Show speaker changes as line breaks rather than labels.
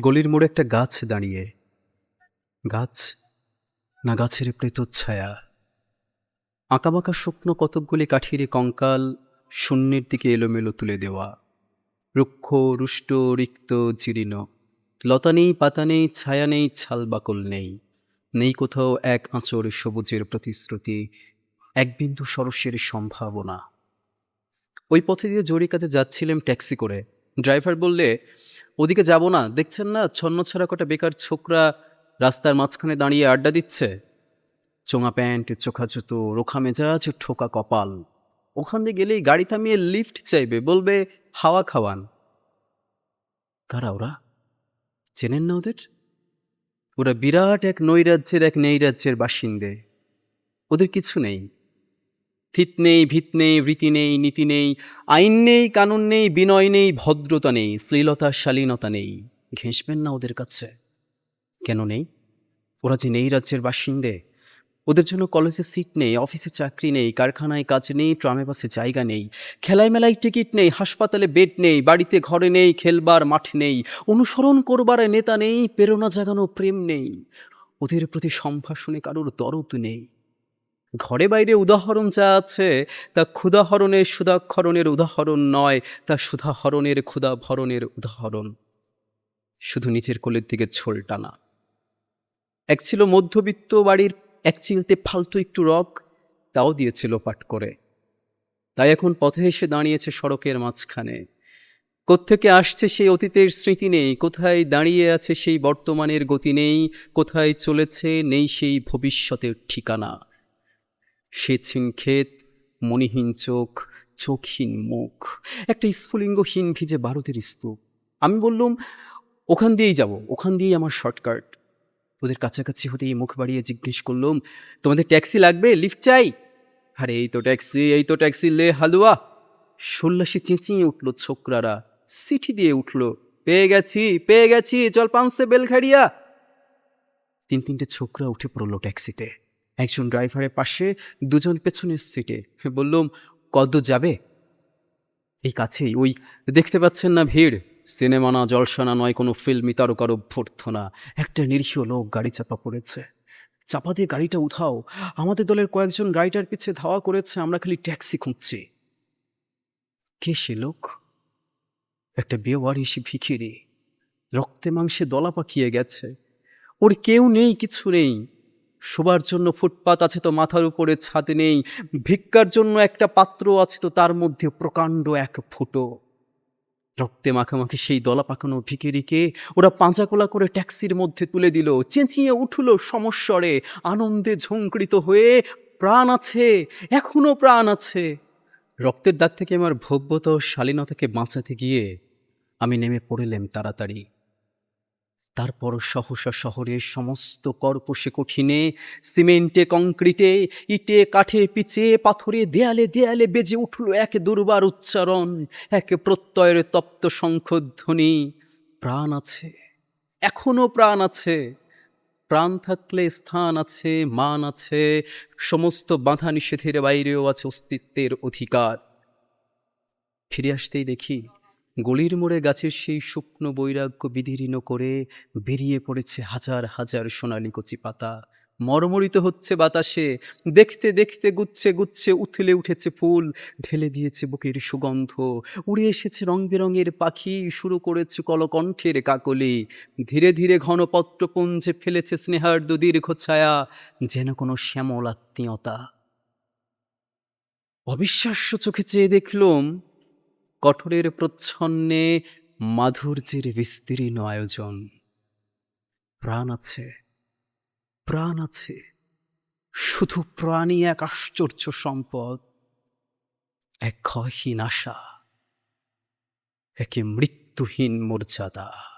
গলির মোড়ে একটা গাছ দাঁড়িয়ে। গাছ না গাছের প্রেত ছায়া। আঁকাবাঁকা শুকনো কতকগুলি কাঠির কঙ্কাল শূন্যের দিকে এলোমেলো তুলে দেওয়া। রুক্ষ, রুষ্ট, রিক্ত, জীর্ণ। লতা নেই, পাতা নেই, ছায়া নেই ছালবাকল নেই। নেই কোথাও এক আঁচড় সবুজের প্রতিশ্রুতি, এক বিন্দু সরসের সম্ভাবনা। ওই পথে দিয়ে জরি কাজে যাচ্ছিলাম ট্যাক্সি করে। ড্রাইভার বললে ওদিকে যাব না। দেখছেন না ছন্ন ছাড়া কটা বেকার ছোকরা রাস্তার মাঝখানে দাঁড়িয়ে আড্ডা দিচ্ছে? চোঙা প্যান্ট, চোখা জুতো, রোখা মেজাজ, ঠোকা কপাল। ওখান দিয়ে গেলেই গাড়ি থামিয়ে লিফট চাইবে, বলবে, হাওয়া খাওয়ান। কারা ওরা? চেনেন না ওদের? ওরা বিরাট এক নৈরাজ্যের এক নৈরাজ্যের বাসিন্দে। ওদের কিছু নেই। থিত নেই, ভিত নেই, রীতি নেই, নীতি নেই, আইন নেই, কানুন নেই, বিনয় নেই, ভদ্রতা নেই শ্লীলতা শালীনতা নেই। ঘেঁষবেন না ওদের কাছে। কেন নেই? ওরা যে নেই রাজ্যের বাসিন্দে। ওদের জন্য কলেজে সিট নেই, অফিসে চাকরি নেই, কারখানায় কাজ নেই, ট্রামে বাসে জায়গা নেই খেলায় মেলায় টিকিট নেই, হাসপাতালে বেড নেই, বাড়িতে ঘরে নেই, খেলবার মাঠ নেই, অনুসরণ করবার নেতা নেই, প্রেরণা জাগানো প্রেম নেই। ওদের প্রতি সম্ভাষণে কারোর দরদ নেই। ঘরে বাইরে উদাহরণ যা আছে, তা ক্ষুদাহরণের সুদাক্ষরণের উদাহরণ নয়, তা সুধাহরণের ক্ষুদাভরণের উদাহরণ। শুধু নিচের কোলের দিকে ছোল টানা। এক ছিল মধ্যবিত্ত বাড়ির এক চিলতে ফালতু একটু রক, তাও দিয়েছিল পাট করে। তাই এখন পথে এসে দাঁড়িয়েছে সড়কের মাঝখানে। কোত্থেকে আসছে সেই অতীতের স্মৃতি নেই, কোথায় দাঁড়িয়ে আছে সেই বর্তমানের গতি নেই, কোথায় চলেছে নেই সেই ভবিষ্যতের ঠিকানা। সেছিন ক্ষেত, মণিহীন চোখ, চোখহীন মুখ। একটা স্ফুলিঙ্গহীন ভিজে ভারতের স্তূপ। আমি বললুম, ওখান দিয়েই যাব, ওখান দিয়েই আমার শর্টকাট। ওদের কাছাকাছি হতেই মুখ বাড়িয়ে জিজ্ঞেস করলুম, তোমাদের ট্যাক্সি লাগবে? লিফট চাই? আরে, এই তো ট্যাক্সি, এই তো ট্যাক্সি, লে হালুয়া! সল্লাসে চেঁচিয়ে উঠল ছোকরারা। সিটি দিয়ে উঠল, পেয়ে গেছি পেয়ে গেছি চল পাউন্সে বেলঘাড়িয়া! তিন তিনটে ছোকরা উঠে পড়ল ট্যাক্সিতে। একজন ড্রাইভারের পাশে দুজন পেছনের সিটে বললুম, কত যাবে? এই কাছেই, ওই দেখতে পাচ্ছেন না ভিড়। সিনেমা না জলসানা নয়, কোনো ফিল্মি তারকার অভ্যর্থনা। একটা নিরীহ লোক গাড়ি চাপা পড়েছে। চাপা দিয়ে গাড়িটা উঠাও। আমাদের দলের কয়েকজন গাড়িটার পিছে ধাওয়া করেছে, আমরা খালি ট্যাক্সি খুঁজছি। কে সে লোক? একটা বেওয়ারিশি ভিখিরি। রক্তে মাংসে দলা পাকিয়ে গেছে। ওর কেউ নেই, কিছু নেই। শোবার জন্য ফুটপাত আছে তো, মাথার উপরে ছাদ নেই। ভিক্ষার জন্য একটা পাত্র আছে তো, তার মধ্যে প্রকাণ্ড এক ফুটো। রক্তে মাখামাখি সেই দলা পাকানো ভিকিরিকে ওরা পাঁচাকোলা করে ট্যাক্সির মধ্যে তুলে দিল। চেঁচিয়ে উঠল সমস্বরে, আনন্দে ঝঙ্কৃত হয়ে, প্রাণ আছে, এখনও প্রাণ আছে। রক্তের দাগ থেকে আমার ভব্যতা ও শালীনতাকে বাঁচাতে গিয়ে আমি নেমে পড়েলাম তাড়াতাড়ি। তারপর সহসা শহরের সমস্ত কর্পসে কঠিনে, সিমেন্টে, কংক্রিটে, ইটে, কাঠে, পিচে, পাথরে, দেয়ালে দেয়ালে বেজে উঠল এক দুর্বার উচ্চারণ, এক প্রত্যয়ের তপ্ত শঙ্খধ্বনি। প্রাণ আছে, এখনও প্রাণ আছে, প্রাণ থাকলে স্থান আছে, মান আছে, সমস্ত বাধা নিষেধের বাইরেও আছে অস্তিত্বের অধিকার। ফিরে আসতেই দেখি গলির মোড়ে গাছের সেই শুকনো বৈরাগ্য বিদীর্ণ করে বেরিয়ে পড়েছে হাজার হাজার সোনালি কচি পাতা। মরমরিত হচ্ছে বাতাসে, দেখতে দেখতে গুচ্ছে গুচ্ছে উথলে উঠেছে ফুল, ঢেলে দিয়েছে বুকের সুগন্ধ। উড়ে এসেছে রং বেরঙের পাখি, শুরু করেছে কলকণ্ঠের কাকলি। ধীরে ধীরে ঘনপত্রপুঞ্জে ফেলেছে স্নেহার্দ দীর্ঘ ছায়া, যেন কোনো শ্যামল আত্মীয়তা। অবিশ্বাস্য চোখে চেয়ে দেখলুম কঠোরের প্রচ্ছন্নে মাধুর্যের বিস্তীর্ণ আয়োজন। প্রাণ আছে প্রাণ আছে। শুধু প্রাণী এক আশ্চর্য সম্পদ, এক ক্ষয়হীন আশা, একে মৃত্যুহীন মর্যাদা।